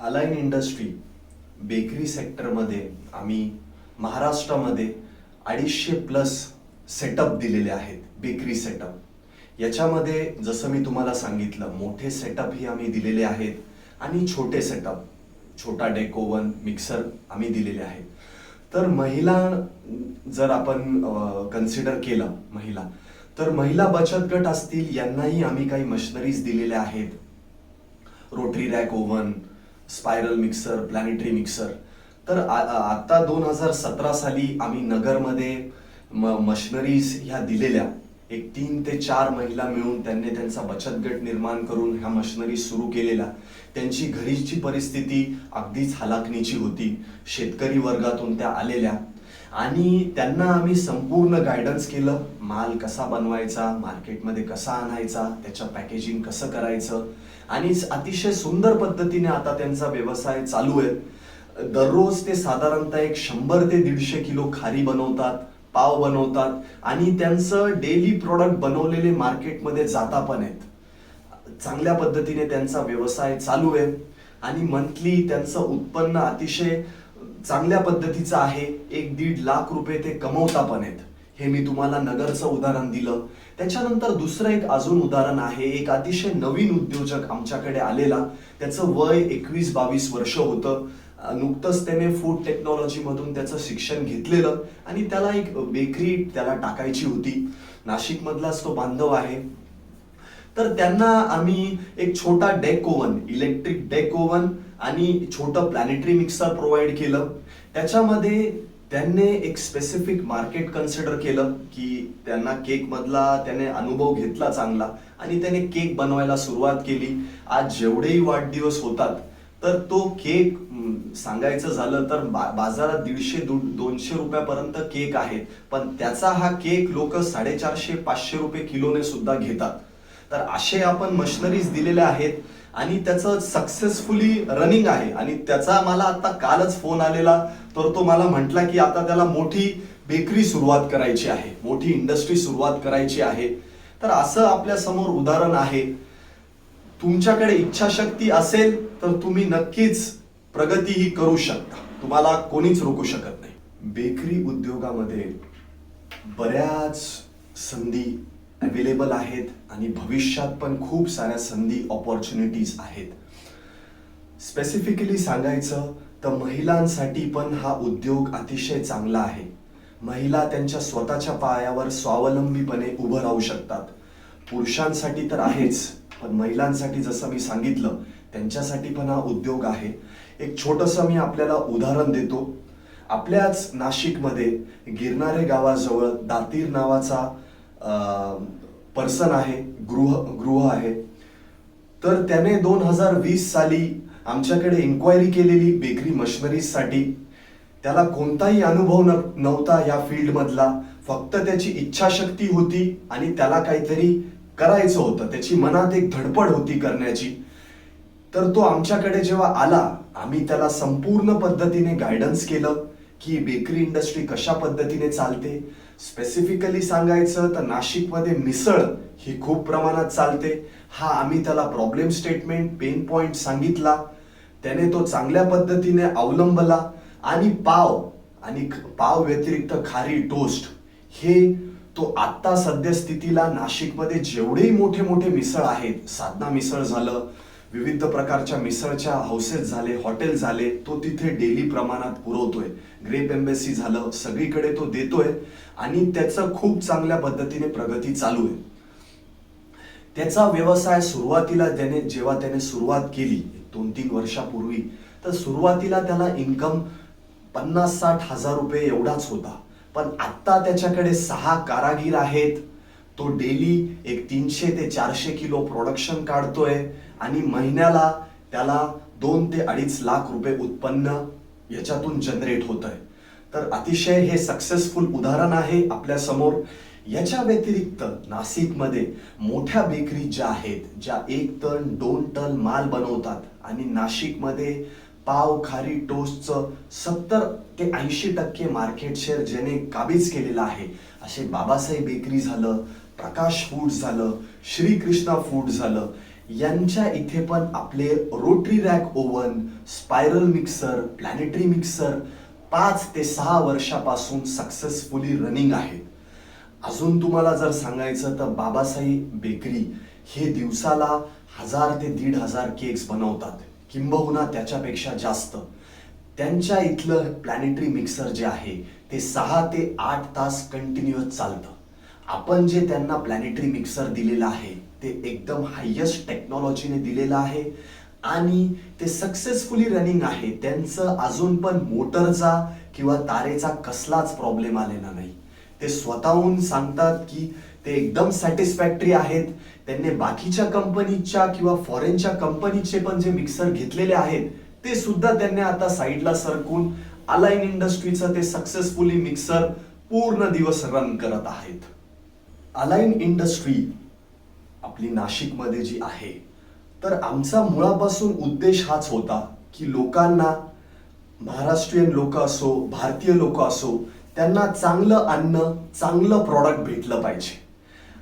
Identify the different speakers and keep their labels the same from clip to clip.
Speaker 1: Align industry bakery सेक्टरमध्ये आम्ही महाराष्ट्रामध्ये अडीचशे प्लस सेटअप दिलेले आहेत बेकरी सेटअप याच्यामध्ये जसं मी तुम्हाला सांगितलं मोठे सेटअपही आम्ही दिलेले आहेत आणि छोटे सेटअप छोटा डेकोवन मिक्सर आम्ही दिलेले आहेत. तर महिला जर आपण कन्सिडर केलं महिला तर महिला बचत गट असतील यांनाही आम्ही काही मशिनरीज दिलेल्या आहेत. Rotary rack oven spiral mixer planetary mixer तर आ- आता दोन हजार सतरा साली आम्ही नगरमध्ये म मशिनरीज ह्या दिलेल्या. एक तीन ते चार महिला मिळून त्यांनी त्यांचा बचत गट निर्माण करून ह्या मशिनरी सुरू केलेल्या. त्यांची घरीची परिस्थिती अगदीच हलाखणीची होती. शेतकरी वर्गातून त्या आलेल्या. आणि त्यांना आम्ही संपूर्ण गायडन्स केलं. माल कसा बनवायचा मार्केटमध्ये कसा आणायचा त्याचं पॅकेजिंग कसं करायचं. आणि अतिशय सुंदर पद्धतीने आता त्यांचा व्यवसाय चालू आहे. दररोज ते साधारणतः एक शंभर ते दीडशे किलो खारी बनवतात पाव बनवतात. आणि त्यांचं डेली प्रोडक्ट बनवलेले मार्केटमध्ये जाता पण आहेत. चांगल्या पद्धतीने त्यांचा व्यवसाय चालू आहे. आणि मंथली त्यांचं उत्पन्न अतिशय चांगल्या पद्धतीचं आहे. एक दीड लाख रुपये ते कमवता पण आहेत. हे मी तुम्हाला नगरचं उदाहरण दिलं. त्याच्यानंतर दुसरं एक अजून उदाहरण आहे. एक अतिशय नवीन उद्योजक आमच्याकडे आलेला. त्याचं वय एकवीस बावीस वर्ष होतं. नुकतंच त्याने फूड टेक्नॉलॉजीमधून त्याचं शिक्षण घेतलेलं आणि त्याला एक बेकरी त्याला टाकायची होती. नाशिकमधलाच तो बांधव आहे. तर त्यांना आम्ही एक छोटा deck oven electric deck oven आणि छोटं प्लॅनेटरी मिक्सर प्रोव्हाइड केलं. त्याच्यामध्ये त्यांनी एक स्पेसिफिक मार्केट कन्सिडर केलं की त्यांना केक मधला त्याने अनुभव घेतला चांगला आणि त्याने केक बनवायला सुरुवात केली. आज जेवढेही वाढदिवस होतात तर तो केक सांगायचं झालं तर बा- बाजारात दीडशे दो- दोनशे रुपयापर्यंत केक आहे. पण त्याचा हा केक लोक साडेचारशे पाचशे रुपये किलोने सुद्धा घेतात. तर असे आपण मशनरीज दिलेल्या आहेत. आणि त्याचं सक्सेसफुली रनिंग आहे. आणि त्याचा मला आता कालच फोन आलेला. तर तो मला म्हटला की आता त्याला मोठी बेकरी सुरुवात करायची आहे. मोठी इंडस्ट्री सुरुवात करायची आहे. तर असं आपल्यासमोर उदाहरण आहे. तुमच्याकडे इच्छाशक्ती असेल तर तुम्ही नक्कीच प्रगती ही करू शकता. तुम्हाला कोणीच रोखू शकत नाही. बेकरी उद्योगामध्ये बऱ्याच संधी अवेलेबल आहेत आणि भविष्यात पण खूप साऱ्या संधी ऑपॉर्च्युनिटीज आहेत. स्पेसिफिकली सांगायचं तर महिलांसाठी पण हा उद्योग अतिशय चांगला आहे. महिला त्यांच्या स्वतःच्या पायावर स्वावलंबीपणे उभं राहू शकतात. पुरुषांसाठी तर आहेच पण महिलांसाठी जसं मी सांगितलं त्यांच्यासाठी पण हा उद्योग आहे. एक छोटंसं मी आपल्याला उदाहरण देतो. आपल्याच नाशिकमध्ये गिरणारे गावाजवळ दातीर नावाचा पर्सन आहे गृह गृह आहे. तर त्याने दोन हजार वीस साली आमच्याकडे इन्क्वायरी केलेली बेकरी मशिनरीजसाठी त्याला कोणताही अनुभव न नव्हता या फील्डमधला फक्त त्याची इच्छाशक्ती होती आणि त्याला काहीतरी करायचं होतं. त्याची मनात एक धडपड होती करण्याची. तर तो आमच्याकडे जेव्हा आला आम्ही त्याला संपूर्ण पद्धतीने गायडन्स केलं. की बेकरी इंडस्ट्री कशा पद्धतीने चालते? स्पेसिफिकली सांगायचं तर नाशिकमध्ये मिसळ ही खूप प्रमाणात चालते. हा आम्ही त्याला प्रॉब्लेम स्टेटमेंट पेन पॉइंट सांगितला. त्याने तो चांगल्या पद्धतीने अवलंबला आणि पाव आणि पाव व्यतिरिक्त खारी टोस्ट हे तो आत्ता सद्यस्थितीला नाशिकमध्ये जेवढेही मोठे मोठे मिसळ आहेत साधना मिसळ झालं विविध प्रकारच्या मिसळच्या हाऊसेस झाले हॉटेल झाले तो तिथे डेली प्रमाणात पुरवतोय. ग्रेप एम्बेसी झालं सगळीकडे तो देतोय आणि त्याचं खूप चांगल्या पद्धतीने प्रगती चालू आहे. त्याचा व्यवसाय सुरुवातीला त्याने जेव्हा त्याने सुरुवात केली दोन तीन वर्षापूर्वी तर सुरुवातीला त्याला इन्कम पन्नास साठ हजार रुपये एवढाच होता. पण आत्ता त्याच्याकडे सहा कारागीर आहेत. तो डेली एक तीनशे ते चारशे किलो प्रोडक्शन काढतोय. आणि महिन्याला त्याला दोन ते अडीच लाख रुपये उत्पन्न याच्यातून जनरेट होत आहे तर अतिशय हे सक्सेसफुल उदाहरण आहे आपल्यासमोर याच्या व्यतिरिक्त नाशिकमध्ये मोठ्या बेकरी ज्या आहेत ज्या एक टन दोन टन माल बनवतात आणि नाशिकमध्ये पाव खारी टोस्टचं सत्तर ते ऐंशी टक्के मार्केट शेअर ज्याने काबीज केलेलं आहे असे बाबासाहेब बेकरी झालं प्रकाश फूड झालं श्रीकृष्णा फूड झालं. यांच्या इथे पण आपले rotary rack oven spiral mixer planetary mixer पाच ते सहा वर्षापासून सक्सेसफुली रनिंग आहेत अजून तुम्हाला जर सांगायचं तर बाबासाहेब बेकरी हे दिवसाला हजार ते दीड हजार केक्स बनवतात. किंबहुना त्याच्यापेक्षा जास्त. त्यांच्या इथलं प्लॅनेटरी मिक्सर जे आहे ते सहा ते आठ तास कंटिन्युअस चालतं. आपण जे त्यांना प्लॅनेटरी मिक्सर दिलेलं आहे ते एकदम हायेस्ट टेक्नॉलॉजीने दिलेलं आहे आणि ते सक्सेसफुली रनिंग आहे. त्यांचं अजून पण मोटरचा किंवा तारेचा कसलाच प्रॉब्लेम आलेला नाही. ते स्वतःहून सांगतात की ते एकदम सॅटिस्फॅक्टरी आहेत. त्यांनी बाकीच्या कंपनीच्या किंवा फॉरेनच्या कंपनीचे पण जे मिक्सर घेतलेले आहेत ते सुद्धा त्यांनी आता साईडला सरकून अलाइन इंडस्ट्रीचं ते सक्सेसफुली मिक्सर पूर्ण दिवस रन करत आहेत. अलाइन इंडस्ट्री आपली नाशिकमध्ये जी आहे तर आमचा मुळापासून उद्देश हाच होता की लोकांना महाराष्ट्रीयन लोक असो भारतीय लोक असो त्यांना चांगलं अन्न चांगलं प्रॉडक्ट भेटलं पाहिजे.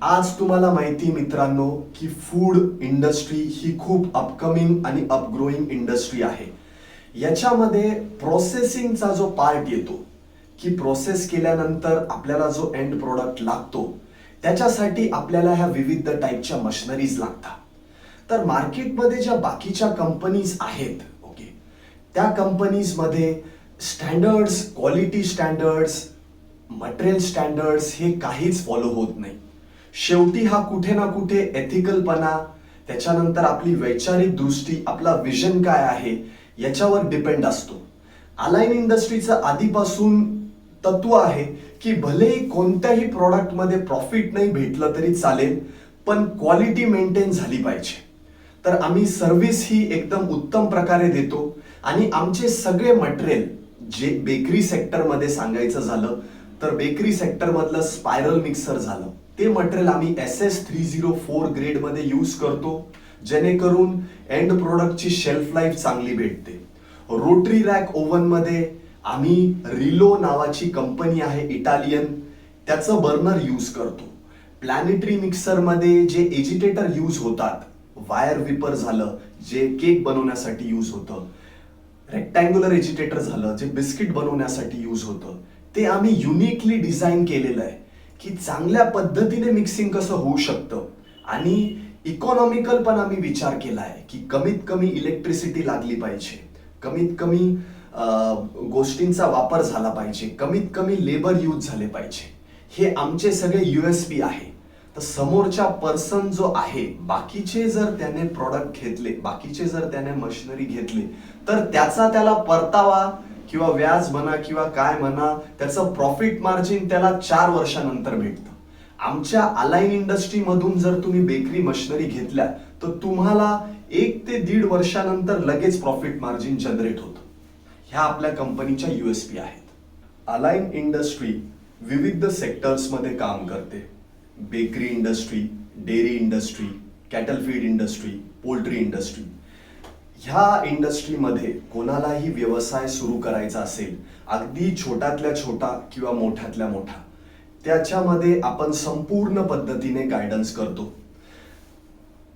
Speaker 1: आज तुम्हाला माहिती मित्रांनो की फूड इंडस्ट्री ही खूप अपकमिंग आणि अपग्रोईंग इंडस्ट्री आहे. याच्यामध्ये प्रोसेसिंगचा जो पार्ट येतो की प्रोसेस केल्यानंतर आपल्याला जो एंड प्रोडक्ट लागतो त्याच्यासाठी आपल्याला ह्या विविध टाईपच्या मशिनरीज लागतात. तर मार्केटमध्ये ज्या बाकीच्या कंपनीज आहेत ओके त्या कंपनीजमध्ये standards quality standards material standards हे काहीच फॉलो होत नाही. शेवटी हा कुठे ना कुठे एथिकलपणा त्याच्यानंतर आपली वैचारिक दृष्टी आपला विजन काय आहे याच्यावर डिपेंड असतो. अलाइन इंडस्ट्रीचं आधीपासून तत्व आहे की भलेही कोणत्याही प्रॉडक्टमध्ये प्रॉफिट नाही भेटलं तरी चालेल पण क्वालिटी मेंटेन झाली पाहिजे. तर आम्ही सर्व्हिस ही एकदम उत्तम प्रकारे देतो आणि आमचे सगळे मटेरियल जे बेकरी सेक्टरमध्ये सांगायचं झालं तर बेकरी सेक्टरमधलं स्पायरल मिक्सर झालं. ते मटेरियल आम्ही S S three zero four ग्रेडमध्ये use करतो जेणेकरून एंड प्रोडक्टची शेल्फ लाईफ चांगली भेटते. रोटरी रॅक ओव्हनमध्ये आम्ही रिलो नावाची कंपनी आहे इटालियन. त्याचं बर्नर यूज करतो. प्लॅनेटरी मिक्सरमध्ये जे एजिटेटर यूज होतात वायर विपर झालं जे केक बनवण्यासाठी यूज होतं रेक्टँग्युलर एजिटेटर झालं जे बिस्किट बनवण्यासाठी यूज होतं ते आम्ही युनिकली डिझाईन केलेलं आहे की चांगल्या पद्धतीने मिक्सिंग कसं होऊ शकतं. आणि इकॉनॉमिकल पण आम्ही विचार केला आहे की कमीत कमी इलेक्ट्रिसिटी लागली पाहिजे. कमीत कमी गोष्टींचा वापर झाला पाहिजे. कमीत कमी लेबर यूज झाले पाहिजे. हे आमचे सगळे युएसपी आहे. तर समोरच्या पर्सन जो आहे बाकीचे जर त्याने प्रॉडक्ट घेतले बाकीचे जर त्याने मशिनरी घेतली तर त्याचा त्याला परतावा किंवा व्याज म्हणा किंवा काय म्हणा त्याचं प्रॉफिट मार्जिन त्याला चार वर्षानंतर भेटतं. आमच्या अलाइन इंडस्ट्री मधून जर तुम्ही बेकरी मशिनरी घेतल्या तर तुम्हाला एक ते दीड वर्षानंतर लगेच प्रॉफिट मार्जिन जनरेट होतं. ह्या आपल्या कंपनीच्या यू एस पी आहेत. अलाइन इंडस्ट्री विविध सेक्टर्समध्ये काम करते. Bakery industry dairy industry cattle feed industry poultry industry ह्या इंडस्ट्रीमध्ये कोणालाही व्यवसाय सुरू करायचा असेल अगदी छोट्यातल्या छोटा किंवा मोठ्यातल्या मोठा त्याच्यामध्ये आपण संपूर्ण पद्धतीने गायडन्स करतो.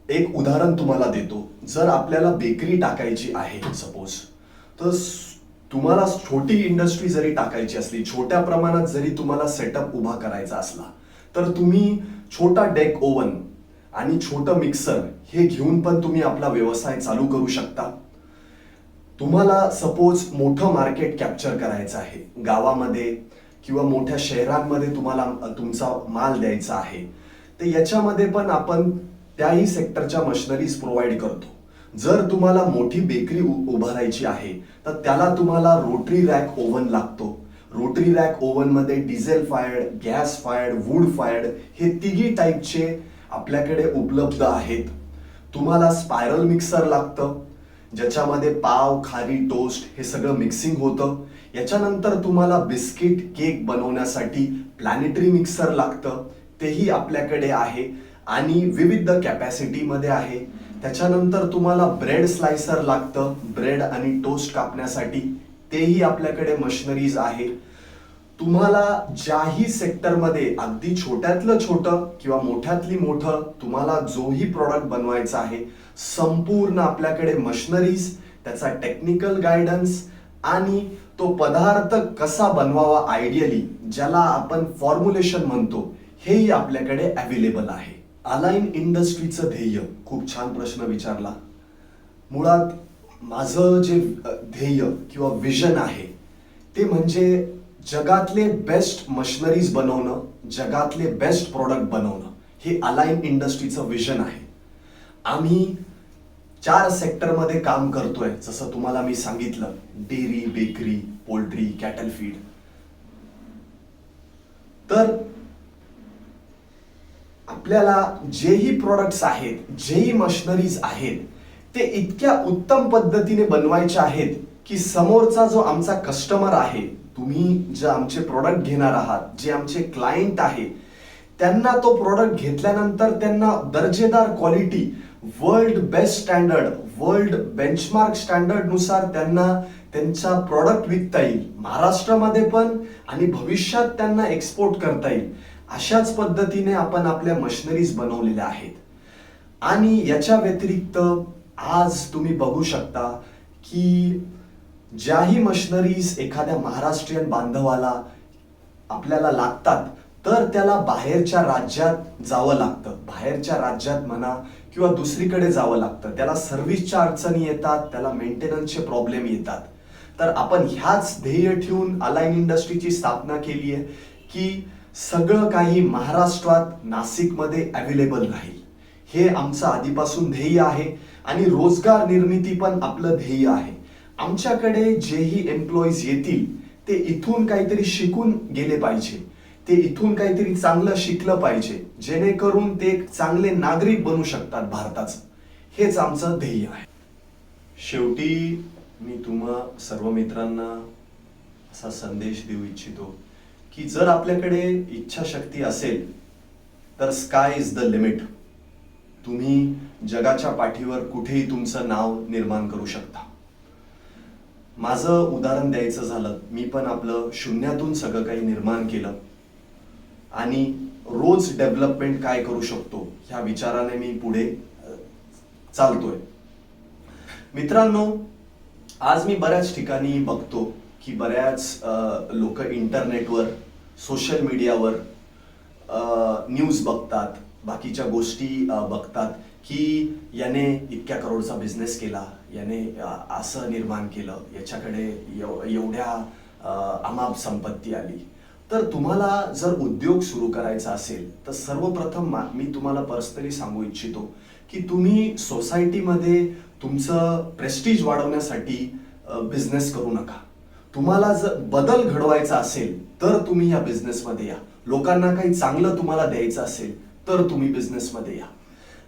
Speaker 1: एक उदाहरण तुम्हाला देतो. जर आपल्याला बेकरी टाकायची आहे सपोज तर तुम्हाला छोटी इंडस्ट्री जरी टाकायची असली छोट्या प्रमाणात जरी तुम्हाला सेटअप उभा करायचा असला तर तुम्ही छोटा डेक ओव्हन आणि छोटं मिक्सर हे घेऊन पण तुम्ही आपला व्यवसाय चालू करू शकता. तुम्हाला सपोज मोठं मार्केट कॅप्चर करायचं आहे गावामध्ये किंवा मोठ्या शहरांमध्ये तुम्हाला तुमचा माल द्यायचा आहे तर याच्यामध्ये पण आपण त्याही सेक्टरच्या मशिनरीज प्रोव्हाइड करतो. जर तुम्हाला मोठी बेकरी उभारायची आहे तर त्याला तुम्हाला रोटरी रॅक ओव्हन लागतो. रोटरी रॅक ओव्हनमध्ये diesel fired gas fired wood fired हे तिघी टाईपचे आपल्याकडे उपलब्ध आहेत. तुम्हाला स्पायरल मिक्सर लागतं ज्याच्यामध्ये पाव खारी टोस्ट हे सगळं मिक्सिंग होतं. याच्यानंतर तुम्हाला बिस्किट केक बनवण्यासाठी प्लॅनेटरी मिक्सर लागतं. तेही आपल्याकडे आहे आणि विविध कॅपॅसिटीमध्ये आहे. त्याच्यानंतर तुम्हाला ब्रेड स्लायसर लागतं. ब्रेड आणि टोस्ट कापण्यासाठी. तेही आपल्याकडे मशिनरीज आहे तुम्हाला ज्याही सेक्टरमध्ये अगदी छोट्यातलं छोटं किंवा मोठ्यातली मोठं तुम्हाला जोही प्रॉडक्ट बनवायचा आहे. संपूर्ण आपल्याकडे मशिनरीज त्याचा टेक्निकल गायडन्स आणि तो पदार्थ कसा बनवावा आयडियली ज्याला आपण फॉर्म्युलेशन म्हणतो हेही आपल्याकडे अवेलेबल आहे. अलाइन इंडस्ट्रीचं ध्येय. खूप छान प्रश्न विचारला. मुळात माझं जे ध्येय किंवा विजन आहे ते म्हणजे जगातले बेस्ट मशिनरीज बनवणं जगातले बेस्ट प्रोडक्ट बनवणं. हे अलाइन इंडस्ट्रीचं विजन आहे. आम्ही चार सेक्टरमध्ये काम करतोय. जसं तुम्हाला मी सांगितलं dairy bakery poultry cattle feed तर आपल्याला जेही प्रोडक्ट्स आहेत जेही मशनरीज आहेत ते इतक्या उत्तम पद्धतीने बनवायचे आहेत की समोरचा जो आमचा कस्टमर आहे तुम्ही जे आमचे प्रोडक्ट घेणार आहात जे आमचे क्लायंट आहे त्यांना तो प्रोडक्ट घेतल्यानंतर त्यांना दर्जेदार quality world best standard world benchmark स्टँडर्डनुसार त्यांना त्यांचा प्रॉडक्ट विकता येईल. महाराष्ट्रामध्ये पण आणि भविष्यात त्यांना एक्सपोर्ट करता येईल. अशाच पद्धतीने आपण आपल्या मशिनरीज बनवलेल्या आहेत. आणि याच्या व्यतिरिक्त आज तुम्ही बघू शकता की ज्याही मशिनरीज एखाद्या महाराष्ट्रीयन बांधवाला आपल्याला लागतात तर त्याला बाहेरच्या राज्यात जावं लागतं. बाहेरच्या राज्यात म्हणा किंवा दुसरीकडे जावं लागतं. त्याला सर्व्हिसच्या अडचणी येतात त्याला मेंटेनन्सचे प्रॉब्लेम येतात. तर आपण ह्याच ध्येय ठेवून अलाइन इंडस्ट्रीची स्थापना केली आहे की सगळं काही महाराष्ट्रात नाशिकमध्ये अवेलेबल राहील. हे आमचं आधीपासून ध्येय आहे आणि रोजगार निर्मिती पण आपलं ध्येय आहे. आमच्याकडे जेही एम्प्लॉईज येतील ते इथून काहीतरी शिकून गेले पाहिजे. ते इथून काहीतरी चांगलं शिकलं पाहिजे. जेणेकरून ते एक चांगले नागरिक बनू शकतात भारताचं. हेच आमचं ध्येय आहे. शेवटी मी तुम्हा सर्व मित्रांना असा संदेश देऊ इच्छितो. की जर आपल्याकडे इच्छाशक्ती असेल तर स्काय इज द लिमिट तुम्ही जगाच्या पाठीवर कुठेही तुमचं नाव निर्माण करू शकता. माझं उदाहरण द्यायचं झालं मी पण आपलं शून्यातून सगळं काही निर्माण केलं. आणि रोज डेव्हलपमेंट काय करू शकतो ह्या विचाराने मी पुढे चालतोय. मित्रांनो आज मी बऱ्याच ठिकाणी बघतो. की बऱ्याच लोक इंटरनेटवर सोशल मीडियावर न्यूज बघतात बाकीच्या गोष्टी बघतात की याने इतक्या करोडचा बिझनेस केला याने असं निर्माण केलं याच्याकडे एवढ्या अमाप संपत्ती आली. तर तुम्हाला जर उद्योग सुरू करायचा असेल तर सर्वप्रथम मी तुम्हाला पर्सनली सांगू इच्छितो की तुम्ही सोसायटीमध्ये तुमचं प्रेस्टीज वाढवण्यासाठी बिझनेस करू नका. तुम्हाला जर बदल घडवायचा असेल तर तुम्ही या बिझनेसमध्ये या. लोकांना काही चांगलं तुम्हाला द्यायचं असेल तर तुम्ही बिझनेसमध्ये या.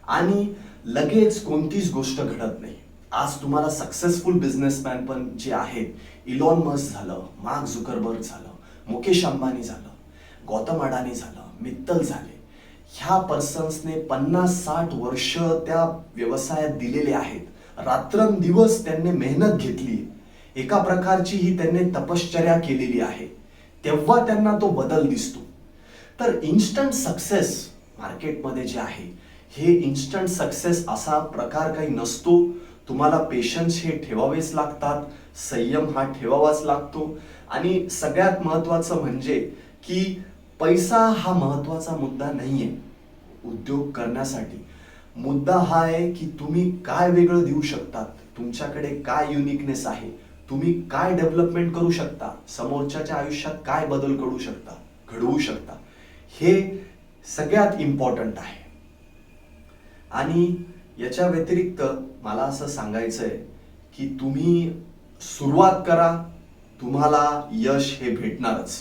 Speaker 1: आणि लगेच कोणतीच गोष्ट घडत नाही. आज तुम्हाला सक्सेसफुल बिझनेसमॅन पण जे आहेत इलॉन मस्क झालं मार्क झुकरबर्ग झालं मुकेश अंबानी झालं गौतम अडानी झालं मित्तल झाले. ह्या पर्सन्सने पन्नास साठ वर्ष त्या व्यवसायात दिलेले आहेत. रात्रंदिवस त्यांनी मेहनत घेतली. एका प्रकारची ही त्यांनी तपश्चर्या केलेली आहे. तेव्हा त्यांना तो बदल दिसतो. तर इन्स्टंट सक्सेस मार्केटमध्ये जे आहे हे इन्स्टंट सक्सेस असा प्रकार काही नसतो. तुम्हाला पेशन्स हे ठेवावेच लागतात संयम हा ठेवावाच लागतो. आणि सगळ्यात महत्वाचं म्हणजे की पैसा हा महत्त्वाचा मुद्दा नाहीये उद्योग करण्यासाठी. मुद्दा हा आहे की तुम्ही काय वेगळं देऊ शकतात? तुमच्याकडे काय युनिकनेस आहे? तुम्ही काय डेव्हलपमेंट करू शकता? समोरच्याच्या आयुष्यात काय बदल करू शकता? घडवू शकता. हे सगळ्यात इम्पॉर्टंट आहे. आणि याच्या व्यतिरिक्त मला असं सांगायचं आहे की तुम्ही सुरुवात करा तुम्हाला यश हे भेटणारच.